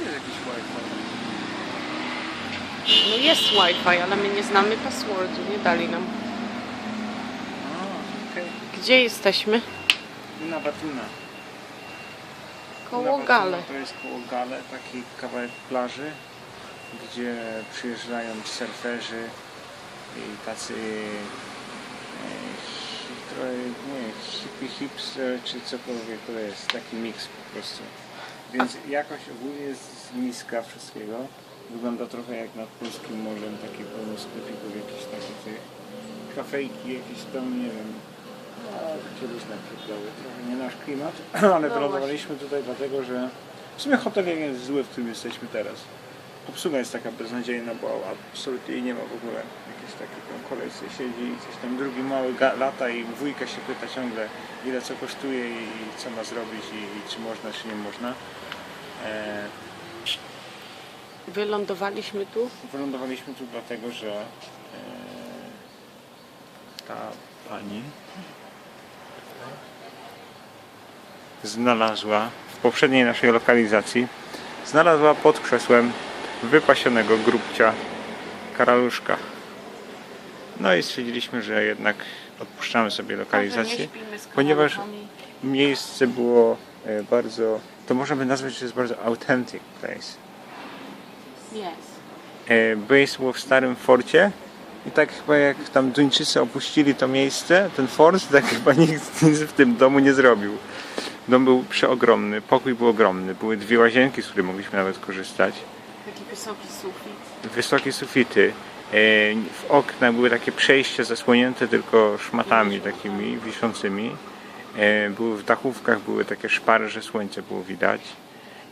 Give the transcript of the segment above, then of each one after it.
Jest jakiś Wi-Fi. No jest Wi-Fi, ale my nie znamy passwordu, nie dali nam. A, okej. Gdzie jesteśmy? Na Batuna. Koło Batuna Gale. To jest koło Gale, taki kawałek plaży, gdzie przyjeżdżają surferzy i tacy e, hi- trochę, nie, hippie hipster czy cokolwiek to jest, taki miks po prostu. Więc jakość ogólnie jest niska wszystkiego. Wygląda trochę jak nad polskim morzem, takie pełno sklepików, jakieś takie tych kafejki, jakieś tam, nie wiem, takie różne przykłady. Trochę nie nasz klimat, ale No wylądowaliśmy tutaj dlatego, że w sumie hotel jest zły, w którym jesteśmy teraz. Obsługa jest taka beznadziejna, bo absolutnie nie ma w ogóle. Jakieś takie tam kolejce siedzi i coś tam drugi mały lata i wujka się pyta ciągle ile co kosztuje i co ma zrobić i, i czy można, czy nie można. E, Wylądowaliśmy tu. Wylądowaliśmy tu dlatego, że e, ta pani znalazła w poprzedniej naszej lokalizacji znalazła pod krzesłem wypasionego grubcia karaluszka. No i stwierdziliśmy, że jednak odpuszczamy sobie lokalizację, ponieważ miejsce było e, bardzo, to można by nazwać, że jest bardzo authentic place. Jest. E, Base było w starym forcie i tak chyba jak tam Duńczycy opuścili to miejsce, ten fort, tak chyba nikt nic w tym domu nie zrobił. Dom był przeogromny, pokój był ogromny, były dwie łazienki, z których mogliśmy nawet korzystać, wysoki sufit. wysokie sufity, e, w okna były takie przejścia zasłonięte tylko szmatami takimi wiszącymi, E, były w dachówkach, były takie szpary, że słońce było widać.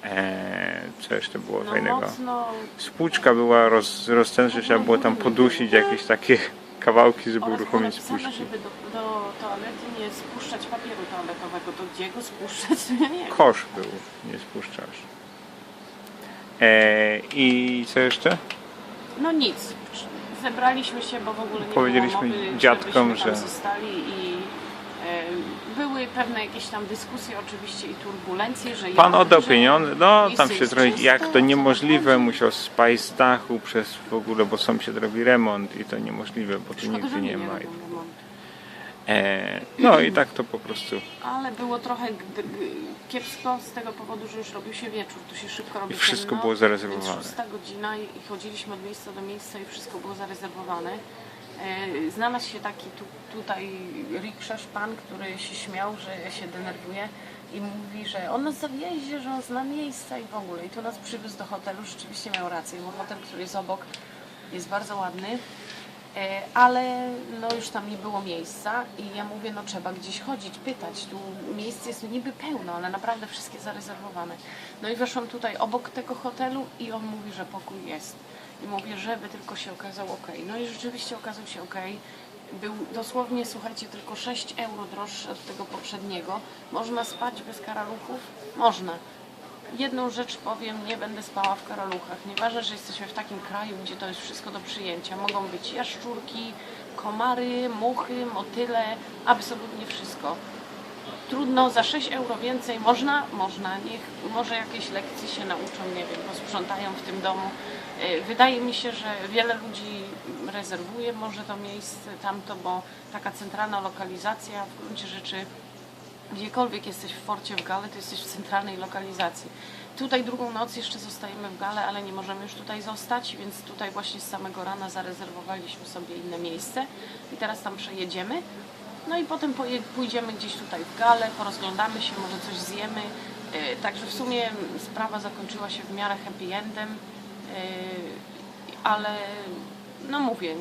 E, Co jeszcze było No fajnego? mocno Spłuczka była roz, roztężna, że trzeba było tam podusić jakieś takie kawałki, żeby oraz uruchomić spuszki. żeby do, do toalety nie spuszczać papieru toaletowego. To gdzie go spuszczać? Nie. Kosz był, nie spuszczasz. E, I co jeszcze? No nic. Zebraliśmy się, bo w ogóle nie Powiedzieliśmy było mowy, dziadkom, że- zostali i e, były pewne jakieś tam dyskusje oczywiście i turbulencje, że Pan oddał że pieniądze, no tam się trochę, jak to niemożliwe, musiał spaść z dachu przez w ogóle, bo sąsiad robi remont i to niemożliwe, bo tu nigdy nie ma. robią. E, no i tak to po prostu. Ale było trochę kiepsko z tego powodu, że już robił się wieczór, tu się szybko robi I wszystko ciemno, było zarezerwowane. Szósta godzina i i chodziliśmy od miejsca do miejsca i wszystko było zarezerwowane. E, Znalazł się taki tu, tutaj rikszarz pan, który się śmiał, że się denerwuje i mówi, że on nas zawiezie, że on zna miejsca i w ogóle. I tu nas przywiózł do hotelu, rzeczywiście miał rację, bo hotel, który jest obok jest bardzo ładny. E, ale no już tam nie było miejsca i ja mówię, no trzeba gdzieś chodzić, pytać, tu miejsce jest niby pełno, ale naprawdę wszystkie zarezerwowane. No i weszłam tutaj obok tego hotelu i on mówi, że pokój jest. I mówię, żeby tylko się okazał ok. No i rzeczywiście okazał się ok. Był dosłownie, słuchajcie, tylko 6 euro droższy od tego poprzedniego. Można spać bez karaluchów? Można. Jedną rzecz powiem, nie będę spała w karaluchach. Nieważne, że jesteśmy w takim kraju, gdzie to jest wszystko do przyjęcia. Mogą być jaszczurki, komary, muchy, motyle, absolutnie wszystko. Trudno, za 6 euro więcej można? Można. Niech może jakieś lekcje się nauczą, nie wiem, posprzątają w tym domu. E, Wydaje mi się, że wiele ludzi rezerwuje może to miejsce tamto, bo taka centralna lokalizacja w gruncie rzeczy gdziekolwiek jesteś w forcie w Gale, to jesteś w centralnej lokalizacji. Tutaj drugą noc jeszcze zostajemy w Gale, ale nie możemy już tutaj zostać, więc tutaj właśnie z samego rana zarezerwowaliśmy sobie inne miejsce i teraz tam przejedziemy. No i potem pójdziemy gdzieś tutaj w Gale, porozglądamy się, może coś zjemy. Yy, Także w sumie sprawa zakończyła się w miarę happy endem, yy, ale no mówię,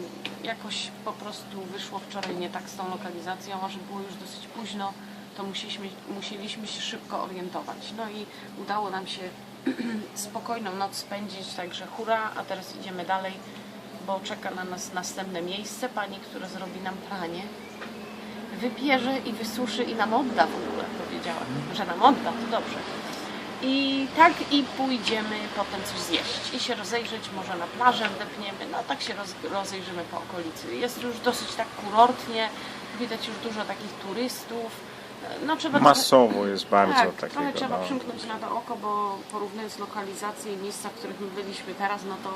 jakoś po prostu wyszło wczoraj nie tak z tą lokalizacją, a że było już dosyć późno, to musieliśmy, musieliśmy się szybko orientować. No i udało nam się spokojną noc spędzić, także hura, a teraz idziemy dalej, bo czeka na nas następne miejsce, pani, która zrobi nam pranie. Wypierze i wysuszy i nam odda w ogóle, powiedziała, że nam odda, to dobrze. I tak i pójdziemy potem coś zjeść i się rozejrzeć, może na plażę wdepniemy, no tak się roz, rozejrzymy po okolicy. Jest już dosyć tak kurortnie, widać już dużo takich turystów, No, trzeba Masowo jest bardzo tak, takiego. trochę trzeba no. przymknąć na to oko, bo porównując lokalizację i miejsca, w których my byliśmy teraz, no to,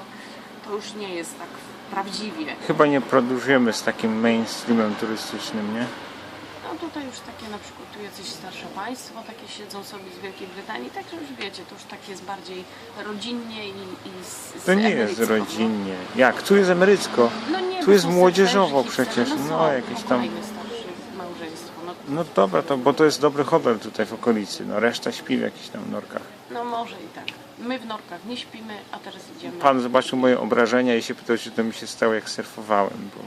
to już nie jest tak prawdziwie. Chyba nie podróżujemy z takim mainstreamem turystycznym, nie? No tutaj już takie na przykład tu jacyś starsze państwo takie siedzą sobie z Wielkiej Brytanii, także już wiecie, to już tak jest bardziej rodzinnie i, i z, z To nie jest emerycko, rodzinnie. Jak? Tu jest emerycko. No, no nie, Tu bo jest młodzieżowo surferzy, przecież, no, są, jakieś no, tam- małżeństwo, no, No dobra, to, bo to jest dobry hotel tutaj w okolicy. No reszta śpi w jakichś tam norkach. no może i tak. My w norkach nie śpimy, a teraz idziemy. Pan zobaczył moje obrażenia i się pytał, czy to mi się stało jak surfowałem, bo...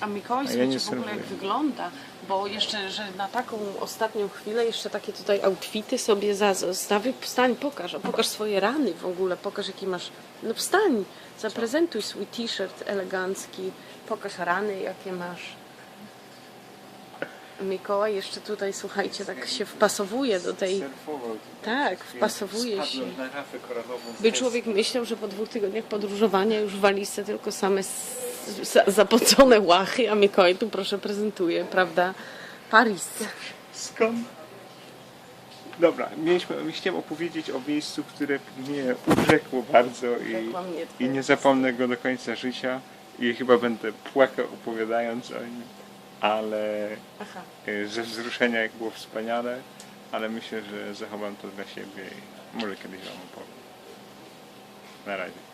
A Mikołaj, A ja nie w ogóle jak wygląda, bo jeszcze, że na taką ostatnią chwilę jeszcze takie tutaj outfity sobie zostawię. Wstań, pokaż, a pokaż swoje rany w ogóle, pokaż jaki masz, no wstań, zaprezentuj swój t-shirt elegancki, pokaż rany jakie masz. Mikołaj jeszcze tutaj, słuchajcie, tak się wpasowuje do tej, tak, wpasowuje się. By człowiek myślał, że po dwóch tygodniach podróżowania już w walizce tylko same zapocone łachy, a Mikołaj tu proszę prezentuje, prawda? Paris. Skąd? Dobra, mieliśmy, chciałem opowiedzieć o miejscu, które mnie urzekło bardzo i, i nie zapomnę go do końca życia i chyba będę płakał opowiadając o nim, ale Aha. y, ze wzruszenia jak było wspaniale, ale myślę, że zachowam to dla siebie i może kiedyś wam opowiem. Na razie.